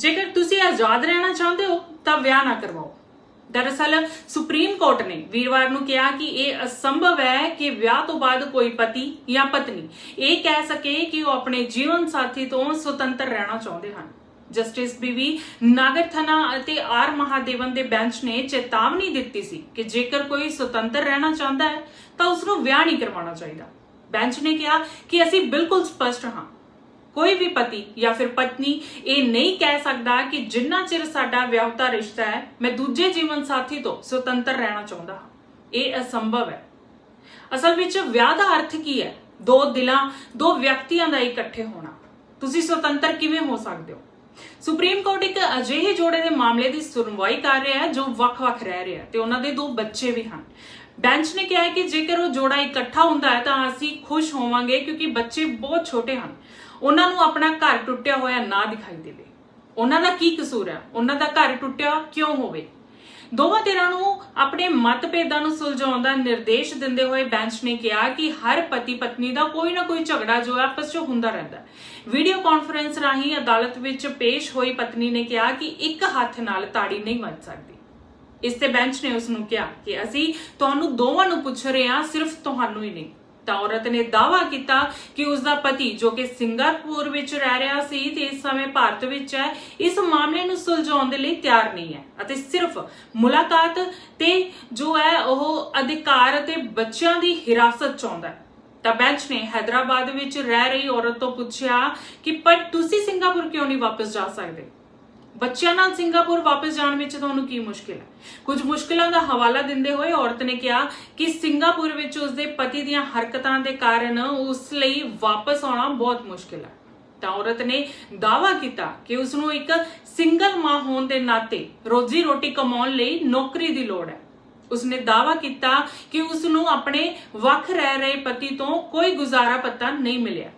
ਜੇਕਰ ਤੁਸੀਂ ਆਜ਼ਾਦ ਰਹਿਣਾ ਚਾਹੁੰਦੇ ਹੋ, ਤਾਂ ਵਿਆਹ ਨਾ ਕਰਵਾਓ। ਦਰਅਸਲ, ਸੁਪਰੀਮ ਕੋਰਟ ਨੇ ਵੀਰਵਾਰ ਨੂੰ ਕਿਹਾ ਕਿ ਇਹ ਅਸੰਭਵ ਹੈ ਕਿ ਵਿਆਹ ਤੋਂ ਬਾਅਦ ਕੋਈ ਪਤੀ ਜਾਂ ਪਤਨੀ ਇਹ ਕਹਿ ਸਕੇ ਕਿ ਉਹ ਆਪਣੇ ਜੀਵਨ ਸਾਥੀ ਤੋਂ ਸੁਤੰਤਰ ਰਹਿਣਾ ਚਾਹੁੰਦੇ ਹਨ। ਜਸਟਿਸ ਬੀਵੀ ਨਾਗਰਥਨਾ ਅਤੇ ਆਰ ਮਹਾਦੇਵਨ ਦੇ ਬੈਂਚ ਨੇ ਚੇਤਾਵਨੀ ਦਿੱਤੀ ਸੀ ਕਿ ਜੇਕਰ ਕੋਈ ਸੁਤੰਤਰ ਰਹਿਣਾ ਚਾਹੁੰਦਾ ਹੈ, ਤਾਂ ਉਸ ਨੂੰ ਵਿਆਹ ਨਹੀਂ ਕਰਵਾਉਣਾ ਚਾਹੀਦਾ। ਬੈਂਚ ਨੇ ਕਿਹਾ ਕਿ ਅਸੀਂ ਬਿਲਕੁਲ ਸਪਸ਼ਟ ਹਾਂ ਕੋਈ ਵੀ ਪਤੀ ਜਾਂ ਫਿਰ ਪਤਨੀ ਇਹ ਨਹੀਂ ਕਹਿ ਸਕਦਾ ਕਿ ਜਿੰਨਾ ਚਿਰ ਸਾਡਾ ਵਿਆਹਤਾ ਰਿਸ਼ਤਾ ਹੈ, ਮੈਂ ਦੂਜੇ ਜੀਵਨ ਸਾਥੀ ਤੋਂ ਸੁਤੰਤਰ ਰਹਿਣਾ ਚਾਹੁੰਦਾ ਹਾਂ। ਇਹ ਅਸੰਭਵ ਹੈ। ਅਸਲ ਵਿੱਚ ਵਿਆਹ ਦਾ ਅਰਥ ਕੀ ਹੈ? ਦੋ ਦਿਲਾਂ, ਦੋ ਵਿਅਕਤੀਆਂ ਦਾ ਇਕੱਠੇ ਹੋਣਾ। ਤੁਸੀਂ ਸੁਤੰਤਰ ਕਿਵੇਂ ਹੋ ਸਕਦੇ ਹੋ? ਸੁਪਰੀਮ ਕੋਰਟ ਇੱਕ ਅਜਿਹੇ ਜੋੜੇ ਦੇ ਮਾਮਲੇ ਦੀ ਸੁਣਵਾਈ ਕਰ ਰਿਹਾ ਹੈ, ਜੋ ਵੱਖ-ਵੱਖ ਰਹਿ ਰਿਹਾ ਤੇ ਉਹਨਾਂ ਦੇ ਦੋ ਬੱਚੇ ਵੀ ਹਨ। ਬੈਂਚ ਨੇ ਕਿਹਾ ਹੈ ਕਿ ਜੇਕਰ ਉਹ ਜੋੜਾ ਇਕੱਠਾ ਹੁੰਦਾ ਹੈ ਤਾਂ ਅਸੀਂ ਖੁਸ਼ ਹੋਵਾਂਗੇ ਕਿਉਂਕਿ ਬੱਚੇ ਬਹੁਤ ਛੋਟੇ ਹਨ। ਉਹਨਾਂ ਨੂੰ ਆਪਣਾ ਘਰ ਟੁੱਟਿਆ ਹੋਇਆ ਨਾ ਦਿਖਾਈ ਦੇਵੇ। ਉਹਨਾਂ ਦਾ ਕੀ ਕਸੂਰ ਹੈ? ਉਹਨਾਂ ਦਾ ਘਰ ਟੁੱਟਿਆ ਕਿਉਂ ਹੋਵੇ? ਦੋਵਾਂ ਧਿਰਾਂ ਨੂੰ ਆਪਣੇ ਮਤਭੇਦਾਂ ਨੂੰ ਸੁਲਝਾਉਣ ਦਾ ਨਿਰਦੇਸ਼ ਦਿੰਦੇ ਹੋਏ ਬੈਂਚ ਨੇ ਕਿਹਾ ਕਿ ਹਰ ਪਤੀ ਪਤਨੀ ਦਾ ਕੋਈ ਨਾ ਕੋਈ ਝਗੜਾ ਜੋ ਹੈ ਆਪਸ 'ਚ ਹੁੰਦਾ ਰਹਿੰਦਾ ਵੀਡੀਓ ਕਾਨਫਰੰਸ ਰਾਹੀਂ ਅਦਾਲਤ ਵਿੱਚ ਪੇਸ਼ ਹੋਈ ਪਤਨੀ ਨੇ ਕਿਹਾ ਕਿ ਇੱਕ ਹੱਥ ਨਾਲ ਤਾੜੀ ਨਹੀਂ ਵੱਜ ਸਕਦੀ। ਇਸ ਤੇ ਬੈਂਚ ਨੇ ਉਸ ਨੂੰ ਕਿਹਾ ਕਿ ਅਸੀਂ ਤੁਹਾਨੂੰ ਦੋਵਾਂ ਨੂੰ ਪੁੱਛ ਰਹੇ ਹਾਂ, ਸਿਰਫ ਤੁਹਾਨੂੰ ਹੀ ਨਹੀਂ। ਤਾਂ ਔਰਤ ਨੇ ਦਾਵਾ ਕੀਤਾ ਕਿ ਉਸ ਦਾ ਪਤੀ, ਜੋ ਕਿ ਸਿੰਗਾਪੁਰ ਵਿੱਚ ਰਹਿ ਰਿਹਾ ਸੀ ਤੇ ਇਸ ਸਮੇਂ ਭਾਰਤ ਵਿੱਚ ਹੈ, ਇਸ ਮਾਮਲੇ ਨੂੰ ਸੁਲਝਾਉਣ ਦੇ ਲਈ ਤਿਆਰ ਨਹੀਂ ਹੈ। ਅਤੇ ਸਿਰਫ ਮੁਲਾਕਾਤ ਤੇ ਜੋ ਹੈ, ਉਹ ਅਧਿਕਾਰ ਅਤੇ ਬੱਚਿਆਂ ਦੀ ਹਿਰਾਸਤ ਚਾਹੁੰਦਾ ਹੈ। ਤਾਂ ਬੈਂਚ ਨੇ ਹైదరాబాద్ ਵਿੱਚ ਰਹਿ ਰਹੀ ਔਰਤ ਤੋਂ ਪੁੱਛਿਆ ਕਿ, ਪਰ ਤੁਸੀਂ ਸਿੰਗਾਪੁਰ ਕਿਉਂ ਨਹੀਂ ਵਾਪਸ ਜਾ ਸਕਦੇ? ਬੱਚਿਆਂ ਨਾਲ ਸਿੰਗਾਪੁਰ ਵਾਪਸ ਜਾਣ ਵਿੱਚ ਤੁਹਾਨੂੰ ਕੀ ਮੁਸ਼ਕਿਲ ਹੈ? ਕੁਝ ਮੁਸ਼ਕਿਲਾਂ ਦਾ ਹਵਾਲਾ ਦਿੰਦੇ ਹੋਏ ਔਰਤ ਨੇ ਕਿਹਾ ਕਿ ਸਿੰਗਾਪੁਰ ਵਿੱਚ ਉਸਦੇ ਪਤੀ ਦੀਆਂ ਹਰਕਤਾਂ ਦੇ ਕਾਰਨ ਉਸ ਲਈ ਵਾਪਸ ਆਉਣਾ ਬਹੁਤ ਮੁਸ਼ਕਿਲ ਹੈ। ਤਾਂ ਔਰਤ ਨੇ ਦਾਅਵਾ ਕੀਤਾ ਕਿ ਉਸ ਨੂੰ ਇੱਕ ਸਿੰਗਲ ਮਾਂ ਹੋਣ ਦੇ ਨਾਤੇ ਰੋਜ਼ੀ ਰੋਟੀ ਕਮਾਉਣ ਲਈ ਨੌਕਰੀ ਦੀ ਲੋੜ ਹੈ। ਉਸਨੇ ਦਾਅਵਾ ਕੀਤਾ ਕਿ ਉਸ ਨੂੰ ਆਪਣੇ ਵੱਖ ਰਹਿ ਰਹੇ ਪਤੀ ਤੋਂ ਕੋਈ ਗੁਜ਼ਾਰਾ ਪੱਤਾ ਨਹੀਂ ਮਿਲਿਆ।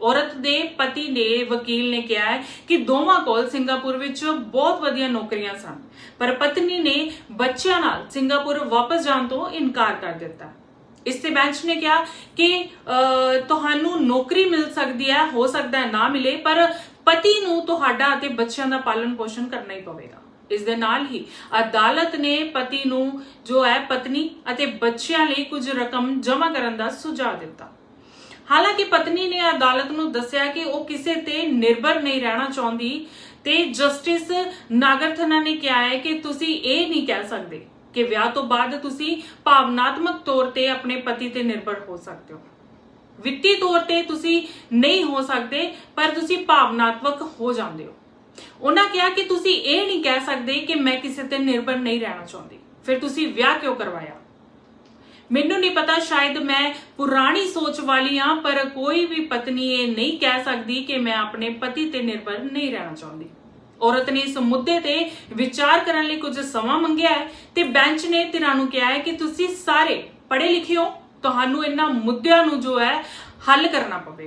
ਔਰਤ ਦੇ ਪਤੀ ਨੇ ਵਕੀਲ ਨੇ ਕਿਹਾ ਹੈ ਕਿ ਦੋਵਾਂ ਕੋਲ ਸਿੰਗਾਪੁਰ ਵਿੱਚ ਬਹੁਤ ਵਧੀਆ ਨੌਕਰੀਆਂ ਸਨ। ਪਰ ਪਤਨੀ ਨੇ ਬੱਚਿਆਂ ਨਾਲ ਸਿੰਗਾਪੁਰ ਵਾਪਸ ਜਾਣ ਤੋਂ ਇਨਕਾਰ ਕਰ ਦਿੱਤਾ। ਇਸ ਤੇ ਬੈਂਚ ਨੇ ਕਿਹਾ ਕਿ ਤੁਹਾਨੂੰ ਨੌਕਰੀ ਮਿਲ ਸਕਦੀ ਹੈ, ਹੋ ਸਕਦਾ ਹੈ, ਨਾ ਮਿਲੇ, ਪਰ ਪਤੀ ਨੂੰ ਤੁਹਾਡਾ ਅਤੇ ਬੱਚਿਆਂ ਦਾ ਪਾਲਣ ਪੋਸ਼ਣ ਕਰਨਾ ਹੀ ਪਵੇਗਾ। ਇਸ ਦੇ ਨਾਲ ਹੀ ਅਦਾਲਤ ਨੇ ਪਤੀ ਨੂੰ, ਜੋ ਹੈ, ਪਤਨੀ ਅਤੇ ਬੱਚਿਆਂ ਲਈ ਕੁਝ ਰਕਮ ਜਮ੍ਹਾਂ ਕਰਨ ਦਾ ਸੁਝਾਅ ਦਿੱਤਾ। ਹਾਲਾਂਕਿ ਪਤਨੀ ਨੇ ਅਦਾਲਤ ਨੂੰ ਦੱਸਿਆ ਕਿ ਉਹ ਕਿਸੇ ਤੇ ਨਿਰਭਰ ਨਹੀਂ ਰਹਿਣਾ ਚਾਹੁੰਦੀ ਤੇ ਜਸਟਿਸ ਨਾਗਰਥਨਾ ਨੇ ਕਿਹਾ ਹੈ ਕਿ ਤੁਸੀਂ ਇਹ ਨਹੀਂ ਕਹਿ ਸਕਦੇ ਕਿ ਵਿਆਹ ਤੋਂ ਬਾਅਦ ਤੁਸੀਂ ਭਾਵਨਾਤਮਕ ਤੌਰ ਤੇ ਆਪਣੇ ਪਤੀ ਤੇ ਨਿਰਭਰ ਹੋ ਸਕਦੇ ਹੋ। ਵਿੱਤੀ ਤੌਰ ਤੇ ਤੁਸੀਂ ਨਹੀਂ ਹੋ ਸਕਦੇ, ਪਰ ਤੁਸੀਂ ਭਾਵਨਾਤਮਕ ਹੋ ਜਾਂਦੇ ਹੋ। ਉਹਨਾਂ ਕਿਹਾ ਕਿ ਤੁਸੀਂ ਇਹ ਨਹੀਂ ਕਹਿ ਸਕਦੇ ਕਿ ਮੈਂ ਕਿਸੇ ਤੇ ਨਿਰਭਰ ਨਹੀਂ ਰਹਿਣਾ ਚਾਹੁੰਦੀ। ਫਿਰ ਤੁਸੀਂ ਵਿਆਹ ਕਿਉਂ ਕਰਵਾਇਆ? ਮੈਨੂੰ ਨਹੀਂ ਪਤਾ, ਸ਼ਾਇਦ ਮੈਂ ਪੁਰਾਣੀ ਸੋਚ ਵਾਲੀ ਹਾਂ, ਪਰ ਕੋਈ ਵੀ ਪਤਨੀ ਇਹ ਨਹੀਂ ਕਹਿ ਸਕਦੀ ਕਿ ਮੈਂ ਆਪਣੇ ਪਤੀ ਤੇ ਨਿਰਭਰ ਨਹੀਂ ਰਹਿਣਾ ਚਾਹੁੰਦੀ। ਔਰਤ ਨੇ ਇਸ ਮੁੱਦੇ ਤੇ ਵਿਚਾਰ ਕਰਨ ਲਈ ਕੁਝ ਸਮਾਂ ਮੰਗਿਆ ਹੈ ਤੇ ਬੈਂਚ ਨੇ ਧਿਰਾਂ ਨੂੰ ਕਿਹਾ ਹੈ ਕਿ ਤੁਸੀਂ ਸਾਰੇ ਪੜ੍ਹੇ ਲਿਖੇ ਹੋ, ਤੁਹਾਨੂੰ ਇਹਨਾਂ ਮੁੱਦਿਆਂ ਨੂੰ ਜੋ ਹੈ ਹੱਲ ਕਰਨਾ ਪਵੇਗਾ।